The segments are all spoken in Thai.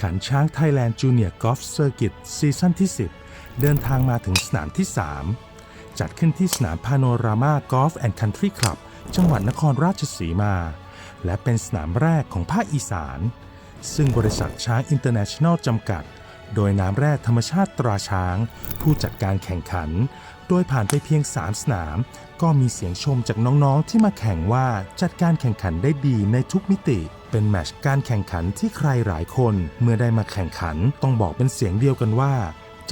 ขันช้างไทยแลนด์จูเนียร์กอล์ฟเซอร์กิตซีซั่นที่ 10 เดินทางมาถึงสนามที่ 3 จัดขึ้นที่สนามพาโนรามากอล์ฟแอนด์คันทรีคลับจังหวัดนครราชสีมา และเป็นสนามแรกของภาคอีสาน ซึ่งบริษัทช้างอินเตอร์เนชั่นแนลจำกัด โดยน้ำแร่ธรรมชาติตราช้าง ผู้จัดการแข่งขัน โดยผ่านไปเพียง 3 สนาม ก็มีเสียงชมจากน้องๆ ที่มาแข่งว่าจัดการแข่งขันได้ดีในทุกมิติ เป็นแมชการแข่งขันที่ใครหลายคน เมื่อได้มาแข่งขันต้องบอกเป็นเสียงเดียวกันว่า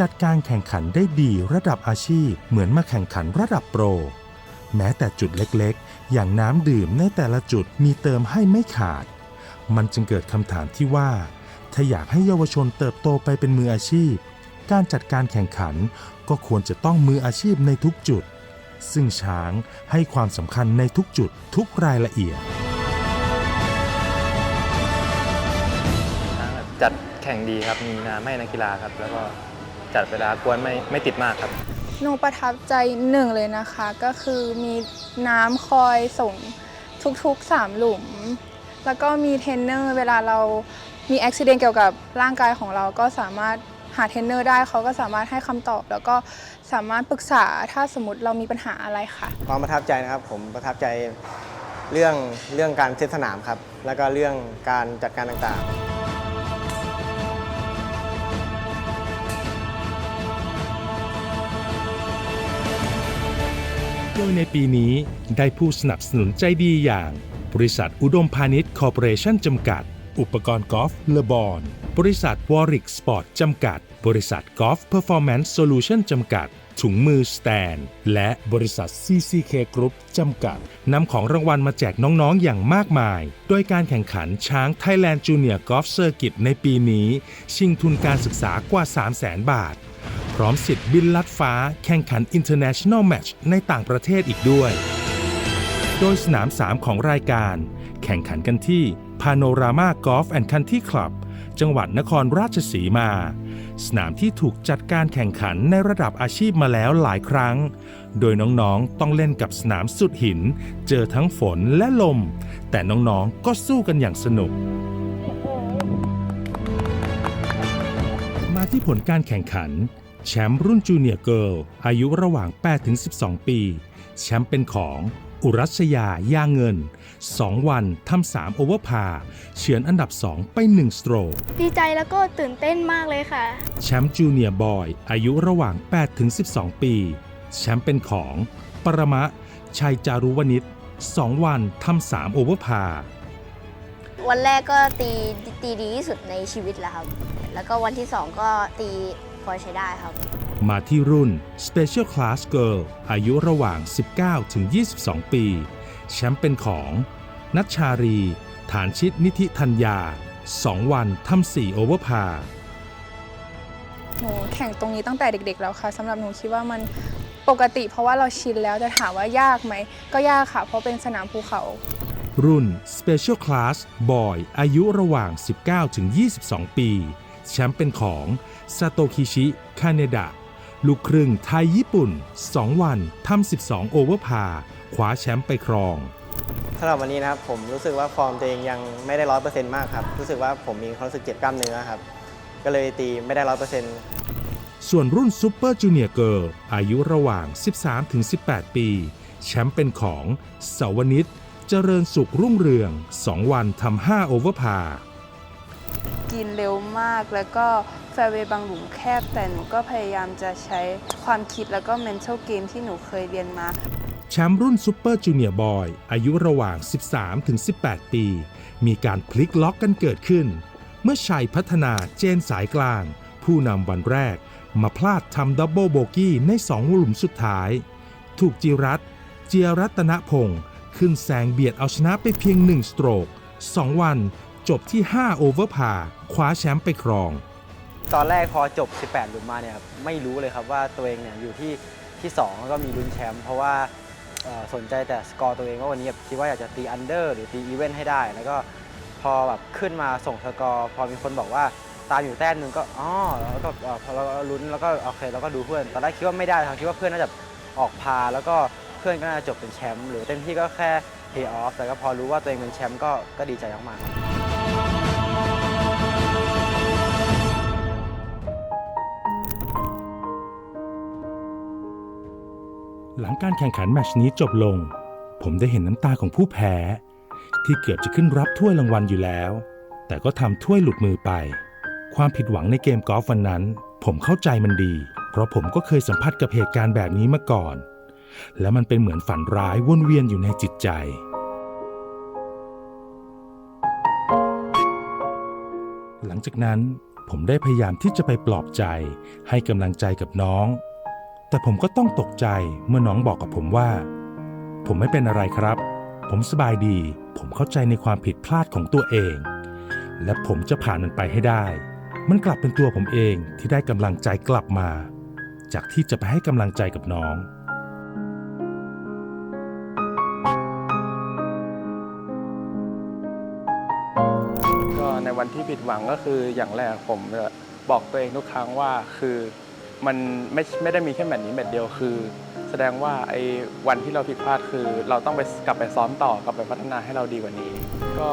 จัดการแข่งขันได้ดีระดับอาชีพ เหมือนมาแข่งขันระดับโปร แม้แต่จุดเล็กๆ อย่างน้ำดื่มในแต่ละจุดมีเติมให้ไม่ขาด มันจึงเกิดคำถามที่ว่า ถ้าอยากให้เยาวชนเติบโตไปเป็นมืออาชีพ การจัดการแข่งขันก็ควรจะต้องมืออาชีพในทุกจุด ซึ่งช้างให้ความสำคัญในทุกจุดทุกรายละเอียด ช้างแบบจัดแข่งดีครับ มีน้ำให้นักกีฬาครับ แล้วก็จัดเวลากวนไม่ไม่ติดมากครับ หนูประทับใจหนึ่งเลยนะคะ ก็คือมีน้ำคอยส่งทุกๆ3หลุม แล้วก็มีเทรนเนอร์เวลาเรามีอุบิเหตุเกี่ยวกับร่างกายของเราก็สามารถ หาเทรนเนอร์ได้เขาก็สามารถให้คำตอบ แล้วก็สามารถปรึกษาถ้าสมมติเรามีปัญหาอะไรค่ะ ความประทับใจนะครับ ผมประทับใจเรื่องเรื่องการเซตสนามครับ แล้วก็เรื่องการจัดการต่างๆโดยในปีนี้ได้ผู้สนับสนุนใจดีอย่าง บริษัทอุดมพาณิชย์คอร์ปอเรชั่นจำกัด อุปกรณ์กอล์ฟเลบอน บริษัทวอริกสปอร์ตจำกัด บริษัทกอล์ฟเพอร์ฟอร์แมนซ์โซลูชันจำกัด ถุงมือสแตน และบริษัท CCK Group จำกัด นำของรางวัลมาแจกน้องๆ อย่างมากมาย โดยการแข่งขันช้าง Thailand Junior Golf Circuit ในปีนี้ ชิงทุนการศึกษากว่า 300,000 บาท พร้อมสิทธิ์บินลัดฟ้าแข่งขัน International Match ในต่างประเทศอีกด้วย โดยสนาม 3 ของรายการ แข่งขันกันที่ Panorama Golf and Country Club จังหวัดนครราชสีมา สนามที่ถูกจัดการแข่งขันในระดับอาชีพมาแล้วหลายครั้ง โดยน้องๆต้องเล่นกับสนามสุดหิน เจอทั้งฝนและลม แต่น้องๆก็สู้กันอย่างสนุก มาที่ผลการแข่งขัน แชมป์รุ่นจูเนียร์เกิร์ลอายุระหว่าง 8-12 ปี แชมป์เป็นของ อุรัชยาย่าเงิน 2 วันทำ3โอเวอร์พาเฉือนอันดับ 2 ไป 1 สโตรกดีใจแล้วก็ตื่นเต้นมากเลยค่ะ แชมป์จูเนียร์บอย อายุระหว่าง 8-12 ปี แชมป์เป็นของ ปรมะ ชัยจารุวณิช2 วันทำ3โอเวอร์พาวันแรกก็ตีตีดีที่สุดในชีวิตแล้วครับ แล้วก็วันที่สองก็ตีพอใช้ได้ครับ มาที่รุ่น Special Class Girl อายุระหว่าง 19-22 ปี แชมป์เป็นของ นัชชารี ฐานชิดนิธิธัญญา 2 วันทำ4โอเวอร์พาหนูแข่งตรงนี้ตั้งแต่เด็กๆแล้วค่ะสำหรับหนูคิดว่ามันปกติ เพราะว่าเราชินแล้วจะถามว่ายากไหม ก็ยากค่ะ เพราะเป็นสนามภูเขา รุ่น Special Class Boy อายุระหว่าง 19-22 ปี แชมป์เป็นของซาโตคิชิ คาเนดะ ลูกครึ่งไทยญี่ปุ่น 2 วันทำ12 โอเวอร์พาคว้าแชมป์ไปครองสำหรับวันนี้นะครับผมรู้สึกว่าฟอร์มตัวเองยังไม่ได้ร้อยเปอร์เซ็นต์มากครับรู้สึกว่าผมมีความรู้สึกเจ็บกล้ามเนื้อครับก็เลยตีไม่ได้ร้อยเปอร์เซ็นต์ส่วนรุ่นซูเปอร์จูเนียร์เกิร์ลอายุระหว่าง 13-18 ปี แชมป์เป็นของเสาวนิตเจริญสุขรุ่งเรือง 2 วันทำ5โอเวอร์พากินเร็วมากแล้วก็ แฟร์เวย์บางหลุมแคบ แต่หนูก็พยายามจะใช้ความคิดแล้วก็ mental game ที่หนูเคยเรียนมา แชมป์รุ่นซูเปอร์จูเนียร์บอยอายุระหว่าง 13-18 ปี มีการพลิกล็อกกันเกิดขึ้น เมื่อชัยพัฒนาเจนสายกลาง ผู้นำวันแรก มาพลาดทำดับเบิลโบกี้ใน2หลุมสุดท้าย ถูกจิรัตเจียรัตนพงศ์ขึ้นแซงเบียดเอาชนะไปเพียง 1 สโตรก 2 วัน จบที่ 5 โอเวอร์พาคว้าแชมป์ไปครอง ตอนแรกพอจบ 18 หลุมมาเนี่ยไม่รู้เลยครับว่าตัวเองเนี่ยอยู่ที่ที่ 2 แล้วก็มีลุ้นแชมป์เพราะว่าสนใจแต่สกอร์ตัวเองว่าวันนี้คิดว่าอยากจะตีอันเดอร์หรือตีอีเวนต์ให้ได้ แล้วก็พอแบบขึ้นมาส่งสกอร์พอมีคนบอกว่าตามอยู่แต้มหนึ่งก็อ๋อแล้วก็เอ่อพอเราลุ้นแล้วก็โอเคแล้วก็ดูเพื่อนตอนแรกคิดว่าไม่ได้ครับคิดว่าเพื่อนน่าจะออกพา แล้วก็เพื่อนก็น่าจะจบเป็นแชมป์หรือเต็มที่ก็แค่เพย์ออฟแต่ก็พอรู้ว่าตัวเองเป็นแชมป์ก็ก็ดีใจมากๆครับ หลังการแข่งขันแมชนี้จบลง ผมได้เห็นน้ำตาของผู้แพ้ ที่เกือบจะขึ้นรับถ้วยรางวัลอยู่แล้ว แต่ก็ทำถ้วยหลุดมือไป ความผิดหวังในเกมกอล์ฟวันนั้น ผมเข้าใจมันดี เพราะผมก็เคยสัมผัสกับเหตุการณ์แบบนี้มาก่อน และมันเป็นเหมือนฝันร้ายวนเวียนอยู่ในจิตใจ หลังจากนั้นผมได้พยายามที่จะไปปลอบใจให้กำลังใจกับน้อง แต่ผมก็ต้องตกใจเมื่อน้องบอกกับผมว่า ผมไม่เป็นอะไรครับ ผมสบายดี ผมเข้าใจในความผิดพลาดของตัวเอง และผมจะผ่านมันไปให้ได้ มันกลับเป็นตัวผมเองที่ได้กำลังใจกลับมา จากที่จะไปให้กำลังใจกับน้องก็ในวันที่ผิดหวังก็คืออย่างแรกผมบอกตัวเองทุกครั้งว่าคือ มันไม่ไม่ได้มีแค่แมตช์นี้แมตช์เดียวคือ แสดงว่าไอ้วันที่เราผิดพลาดคือ เราต้องไปกลับไปซ้อมต่อกลับไปพัฒนาให้เราดีกว่านี้ ก็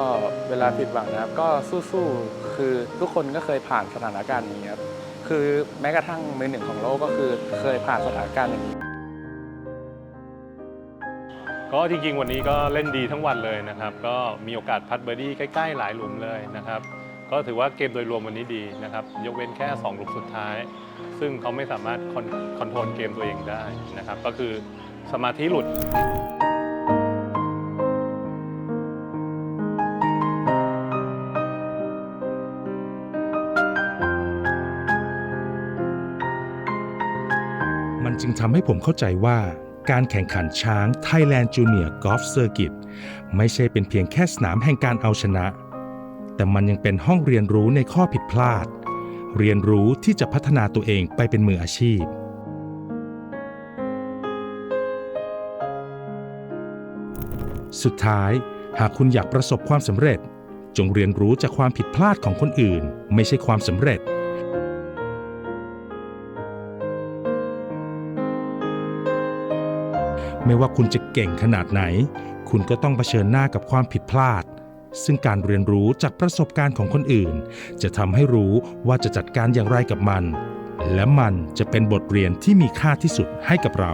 เวลาผิดหวังนะครับ ก็สู้ๆคือทุกคนก็เคยผ่านสถานการณ์นี้ครับคือแม้กระทั่งมือหนึ่งของโลกก็คือเคยผ่านสถานการณ์อย่างนี้ก็จริงๆ วันนี้ก็เล่นดีทั้งวันเลยนะครับ ก็มีโอกาสพัดเบอร์ดี้ใกล้ ๆ หลายหลุมเลยนะครับ ก็ถือว่าเกมโดยรวมวันนี้ดีนะครับ ยกเว้นแค่ 2 หลุมสุดท้าย ซึ่งเขาไม่สามารถคอนคอนโทรลเกมตัวเองได้นะครับ ก็คือสมาธิหลุดมันจึงทำให้ผมเข้าใจว่าการแข่งขันช้าง Thailand Junior Golf Circuit ไม่ใช่เป็นเพียงแค่สนามแห่งการเอาชนะ แต่มันยังเป็นห้องเรียนรู้ในข้อผิดพลาด เรียนรู้ที่จะพัฒนาตัวเองไปเป็นมืออาชีพ สุดท้าย หากคุณอยากประสบความสำเร็จ จงเรียนรู้จากความผิดพลาดของคนอื่น ไม่ใช่ความสำเร็จไม่ว่าคุณจะเก่งขนาดไหน คุณก็ต้องเผชิญหน้ากับความผิดพลาด ซึ่งการเรียนรู้จากประสบการณ์ของคนอื่น จะทำให้รู้ว่าจะจัดการอย่างไรกับมัน และมันจะเป็นบทเรียนที่มีค่าที่สุดให้กับเรา